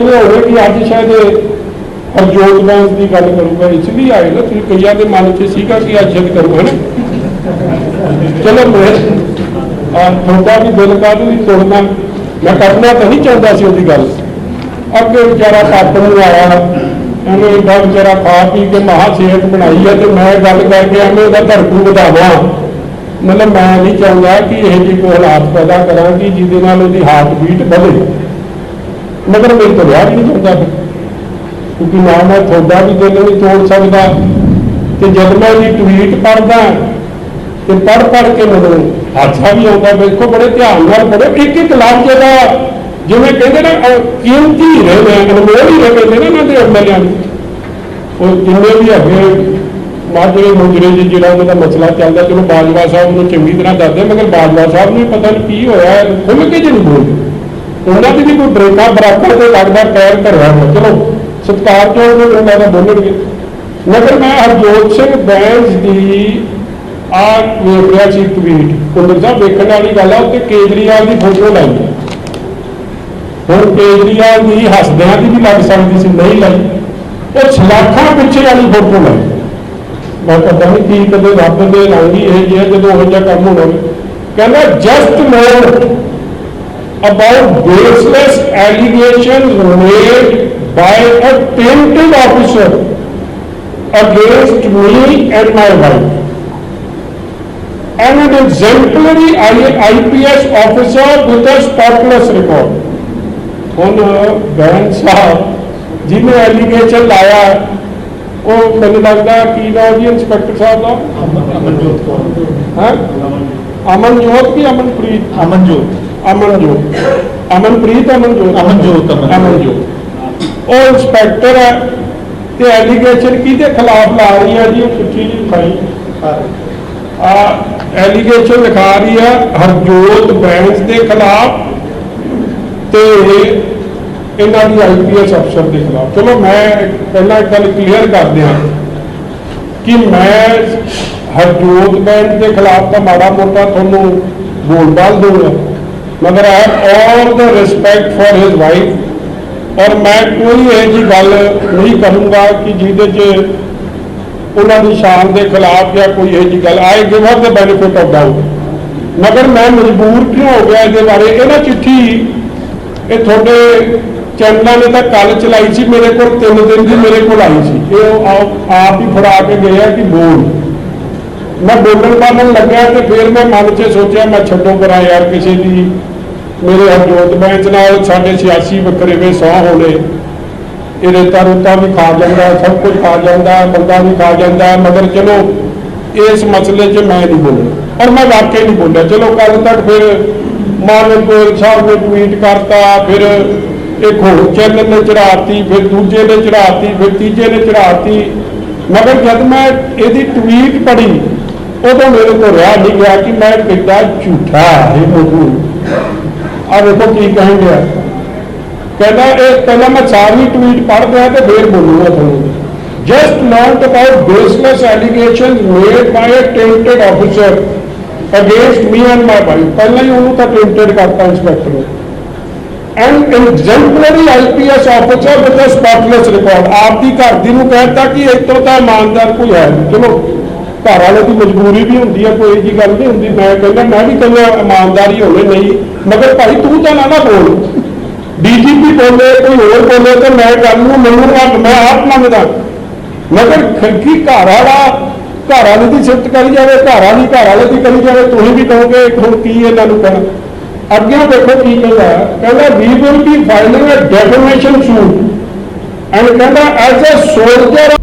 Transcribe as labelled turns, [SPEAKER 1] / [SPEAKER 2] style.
[SPEAKER 1] ਇਹ ਹੋਵੇ ਕਿ ਅੱਜ ਸ਼ਾਇਦ ਹਰਜੋਤ ਬੈਂਸ ਦੀ ਗੱਲ ਕਰੂਗਾ ਇਸ ਲਈ ਆਏ ਨਾ, ਤੁਸੀਂ ਕਈਆਂ ਦੇ ਮਨ 'ਚ ਸੀਗਾ ਕਿ ਅੱਜ ਸ਼ਾਇਦ ਕਰੂਗਾ ਨਾ? ਚਲੋ ਮੈਂ ਆ ਤੁਹਾਡਾ ਵੀ ਦਿਲ ਕਾਹਨੂੰ ਨਹੀਂ ਤੋੜਨਾ, ਮੈਂ ਕਰਨਾ ਤਾਂ ਨਹੀਂ ਚਾਹੁੰਦਾ ਸੀ ਉਹਦੀ ਗੱਲ। ਅੱਗੇ ਵਿਚਾਰਾ ਕੱਪ ਨੂੰ ਆਇਆ ਇਹਨੇ ਇਹਦਾ ਵਿਚਾਰਾ ਖਾ ਪੀ ਕੇ ਮਹਾ ਸੇਠ ਬਣਾਈ ਹੈ ਤੇ ਮੈਂ ਗੱਲ ਕਰਕੇ ਐਵੇਂ ਉਹਦਾ ਧੜਕੂ ਵਧਾਵਾਂ। ਮਤਲਬ ਮੈਂ ਨਹੀਂ ਚਾਹੁੰਦਾ ਕਿ ਇਹ ਜਿਹੀ ਕੋਈ ਹਾਲਾਤ ਪੈਦਾ ਕਰਾਂ ਕਿ ਜਿਹਦੇ ਨਾਲ ਉਹਦੀ ਹਾਰਟ ਬੀਟ ਵਧੇ। ਮਗਰ ਮੇਰੇ ਤੋਂ ਵਿਆਹ ਵੀ ਨਹੀਂ ਜਾਂਦਾ ਫਿਰ ਕਿਉਂਕਿ ਨਾ ਮੈਂ ਤੁਹਾਡਾ ਵੀ ਦਿਲ ਨਹੀਂ ਤੋੜ ਸਕਦਾ ਤੇ ਜਦ ਮੈਂ ਇਹ ਟਵੀਟ ਪੜ੍ਹਦਾ ਤੇ ਪੜ੍ਹ ਪੜ੍ਹ ਕੇ ਮੈਨੂੰ ਹਾਸਾ ਵੀ ਆਉਂਦਾ। ਵੇਖੋ ਬੜੇ ਧਿਆਨ ਨਾਲ ਪੜ੍ਹੋ ਇੱਕ ਇੱਕ ਲਫ਼ਜ਼ ਦਾ ਜਿਵੇਂ ਕਹਿੰਦੇ ਨਾ ਕੀਮਤੀ ਹੀਰੇ ਅਨਮੋਲ ਹੀ ਰਹੇ ਨੇ ਇਹਨਾਂ ਦੇ ਐਮਐਲਏ ਨੂੰ। ਉਹ ਜਿੰਨੇ ਵੀ ਹੈਗੇ ਮਾਜਰੇ ਮੁਜਰੇ ਜੀ, ਜਿਹੜਾ ਉਹਨਾਂ ਦਾ ਮਸਲਾ ਚੱਲਦਾ, ਚਲੋ ਬਾਜਵਾ ਸਾਹਿਬ ਨੂੰ ਚੰਗੀ ਤਰ੍ਹਾਂ ਦੱਸਦੇ ਮਗਰ ਬਾਜਵਾ ਸਾਹਿਬ ਨੂੰ ਵੀ ਪਤਾ ਨਹੀਂ ਕੀ ਹੋਇਆ ਖੁੱਲ ਕੇ ਜੀ ਨਹੀਂ ਬੋਲਦੇ ਉਹਨਾਂ ਦੀ ਵੀ ਕੋਈ ਬ੍ਰੇਕਾਂ ਬਰਾਬਰ ਤੇ ਲੱਗਦਾ ਪੈਰ ਧਰਿਆ ਹੋਇਆ ਚਲੋ, ਸਤਿਕਾਰ ਤੋਂ ਉਹਨਾਂ ਦਾ ਬੋਲਣਗੇ ਮਗਰ ਮੈਂ ਹਰਜੋਤ ਸਿੰਘ ਬੈਂਸ ਦੀ ਆ ਵੇਖ ਸੀ ਟਵੀਟ ਕੁੰਦਰ ਸਾਹਿਬ, ਵੇਖਣ ਵਾਲੀ ਗੱਲ ਆ ਉੱਤੇ ਕੇਜਰੀਵਾਲ ਦੀ ਫੋਟੋ ਲਾਈ। ਹੈ। ਹੁਣ ਕੇਜਰੀਵਾਲ ਦੀ ਹੱਸਦਿਆਂ ਦੀ ਵੀ ਲੱਗ ਸਕਦੀ ਸੀ, ਨਹੀਂ ਲਾਈ। ਉਹ ਸਲਾਖਾਂ ਪਿੱਛੇ ਵਾਲੀ ਫੋਟੋ ਲਾਈ। ਮੈਂ ਪਤਾ ਨਹੀਂ ਕੀ ਕਦੇ ਰੱਬ ਦੇ ਰੰਗ ਹੀ ਇਹ ਜਿਹਾ ਜਦੋਂ ਉਹ ਜਿਹਾ ਕੰਮ ਹੋਣਾ। ਹੋਵੇ। ਕਹਿੰਦਾ, just more about baseless allegations made by a tainted officer against me and my wife. And an exemplary I- IPS officer with a spotless record. ਹੁਣ ਬੈਨ ਸਾਹਿਬ ਜਿਹਨੇ ਐਲੀਗੇਸ਼ਨ ਲਾਇਆ ਉਹ ਮੈਨੂੰ ਲੱਗਦਾ ਕੀ ਨਾਮ ਜੀ ਇੰਸਪੈਕਟਰ ਸਾਹਿਬ ਦਾ
[SPEAKER 2] ਅਮਨਜੋਤ ਕੌਰ
[SPEAKER 1] ਹੈ ਅਮਨਜੋਤ ਕੀ ਅਮਨਪ੍ਰੀਤ
[SPEAKER 2] ਅਮਨਜੋਤ।
[SPEAKER 1] ਅਮਨਪ੍ਰੀਤ ਅਮਨਜੋਤ।
[SPEAKER 2] ਅਮਨਜੋਤ, ਅਮਨਜੋਤ।
[SPEAKER 1] ਉਹ ਇੰਸਪੈਕਟਰ ਹੈ ਤੇ ਐਲੀਗੇਸ਼ਨ ਕਿਹਦੇ ਖਿਲਾਫ ਲਾ ਰਹੀ ਹੈ ਜੀ? ਚਿੱਠੀ ਜੀ ਖਾਈ ਆ ਐਲੀਗੇਸ਼ਨ ਲਿਖਾ ਰਹੀ ਹੈ ਹਰਜੋਤ ਬੈਂਸ ਦੇ ਖਿਲਾਫ ਤੇ ਇਹਨਾਂ ਦੀ ਆਈਪੀਐਸ ਅਫਸਰ ਦੇ ਖਿਲਾਫ। ਚਲੋ ਮੈਂ ਪਹਿਲਾਂ ਇੱਕ ਗੱਲ ਕਲੀਅਰ ਕਰ ਦਿਆਂ ਕਿ ਮੈਂ ਹਰਜੋਤ ਬੈਂਸ ਦੇ ਖਿਲਾਫ ਤਾਂ ਮਾੜਾ ਮੋਟਾ ਤੁਹਾਨੂੰ ਬੋਲ ਬਾਲ ਦੂੰਗਾ ਮਗਰ I all the respect for his wife ਔਰ ਮੈਂ ਕੋਈ ਇਹ ਜੀ ਗੱਲ ਨਹੀਂ ਕਰੂੰਗਾ ਕਿ ਜਿਹਦੇ 'ਚ ਉਹਨਾਂ ਦੀ ਸ਼ਾਨ ਦੇ ਖਿਲਾਫ ਜਾਂ ਕੋਈ ਇਹ ਜੀ ਗੱਲ I give her the benefit of doubt ਮਗਰ ਮੈਂ ਮਜਬੂਰ ਕਿਉਂ ਹੋ ਗਿਆ ਇਹਦੇ ਬਾਰੇ? ਇਹ ਨਾ ਚਿੱਠੀ ਇਹ ਤੁਹਾਡੇ ਚੈਨਲਾਂ ਨੇ ਤਾਂ ਕੱਲ ਚਲਾਈ ਸੀ, ਮੇਰੇ ਕੋਲ ਤਿੰਨ ਦਿਨ ਦੀ ਮੇਰੇ ਕੋਲ ਆਈ ਸੀ। ਇਹ ਆਪ ਆਪ ਹੀ ਫੜਾ ਕੇ ਗਏ ਆ ਕਿ ਬੋਲ। ਮੈਂ ਬੋਲਣ ਬਾਲਣ ਲੱਗਿਆ ਤੇ ਫਿਰ ਮੈਂ ਮਨ 'ਚ ਸੋਚਿਆ, ਮੈਂ ਛੱਡੋ ਪਰਾਂ ਯਾਰ ਕਿਸੇ ਦੀ। ਮੇਰੇ ਹਰਜੋਤ ਬੈਂਚ ਨਾਲ ਸਾਡੇ ਸਿਆਸੀ ਵਕਰੇਵੇ ਸੌ ਹੋਣੇ। ਇਹ ਰੇਤਾ ਰੂਤਾ ਵੀ ਖਾ ਜਾਂਦਾ, ਸਭ ਕੁਝ ਖਾ ਜਾਂਦਾ, ਬੰਦਾ ਵੀ ਖਾ ਜਾਂਦਾ, ਮਗਰ ਚਲੋ, ਇਸ ਮਸਲੇ 'ਚ ਮੈਂ ਨਹੀਂ ਬੋਲਣਾ। ਔਰ ਮੈਂ ਵਾਕਈ ਨਹੀਂ ਬੋਲਿਆ। ਚਲੋ ਕੱਲ ਤੱਕ ਫਿਰ ਮਾਨਵ ਗੋਇਲ ਸਾਹਿਬ ਨੇ ਟਵੀਟ ਕਰਤਾ, ਫਿਰ ਇੱਕ ਹੋਰ ਚੈਨਲ ਨੇ ਚੜਾਤੀ ਫਿਰ ਦੂਜੇ ਨੇ ਚੜਾਤੀ ਫਿਰ ਤੀਜੇ ਨੇ ਚੜਾਤੀ ਮਗਰ ਜਦ ਮੈਂ ਇਹਦੀ ਟਵੀਟ ਪੜ੍ਹੀ, ਉਦੋਂ ਮੇਰੇ ਤੋਂ ਰਿਹਾ ਨਹੀਂ ਗਿਆ ਕਿ ਮੈਂ ਕਿੱਦਾਂ ਝੂਠਾ ਇਹ ਮੋਦੂ ਆ ਵੇਖੋ ਕੀ ਕਹਿਣ ਗਿਆ ਕਹਿੰਦਾ ਇਹ ਪਹਿਲਾਂ ਮੈਂ ਸਾਰੀ ਟਵੀਟ ਪੜ੍ਹ ਰਿਹਾ ਤੇ ਫੇਰ ਬੋਲੂਗਾ ਤੁਹਾਨੂੰ just not about baseless allegations made by a tainted officer against me and my wife ਪਹਿਲਾਂ ਹੀ ਉਹਨੂੰ ਤਾਂ ਟੈਂਟਡ ਕਰਤਾ ਇੰਸਪੈਕਟਰ ਨੇ and exemplary IPS officer with a spotless record ਆਪ ਦੀ ਘਰ ਦੀ ਨੂੰ ਕਹਿਤਾ ਕਿ ਇਹ ਘਰ ਵਾਲੇ ਦੀ ਮਜਬੂਰੀ ਵੀ ਹੁੰਦੀ ਹੈ ਕੋਈ ਜੀ ਗੱਲ ਨਹੀਂ ਹੁੰਦੀ। ਮੈਂ ਕਹਿੰਦਾ, ਮੈਂ ਵੀ ਕਹਿੰਦਾ ਇਮਾਨਦਾਰੀ ਹੋਵੇ ਨਹੀਂ, ਮਗਰ ਭਾਈ ਤੂੰ ਤਾਂ ਨਾ ਨਾ ਬੋਲ। ਡੀਜੀਪੀ ਬੋਲੇ, ਕੋਈ ਹੋਰ ਬੋਲੇ ਤੇ ਮੈਂ ਗੱਲ ਨੂੰ ਮੈਨੂੰ ਆਪ ਮੈਂ ਆਪ ਮੰਗਦਾ ਮਗਰ ਖੰਕੀ ਘਰ ਵਾਲਾ, ਘਰ ਵਾਲੇ ਦੀ ਸਿਫਤ ਕਰੀ ਜਾਵੇ, ਘਰ ਵਾਲੀ ਘਰ ਵਾਲੇ ਦੀ ਕਰੀ ਜਾਵੇ, ਤੁਸੀਂ ਵੀ ਕਹੋਗੇ ਹੁਣ ਕੀ ਇਹਨਾਂ ਨੂੰ ਕਹਿਣਾ ਅੱਗੇ ਦੇਖੋ ਕੀ ਕਹਿੰਦਾ। ਕਹਿੰਦਾ ਵੀ will be filing a defamation suit and ਕਹਿੰਦਾ ਐਜ਼ ਅ ਸੋਲਜਰ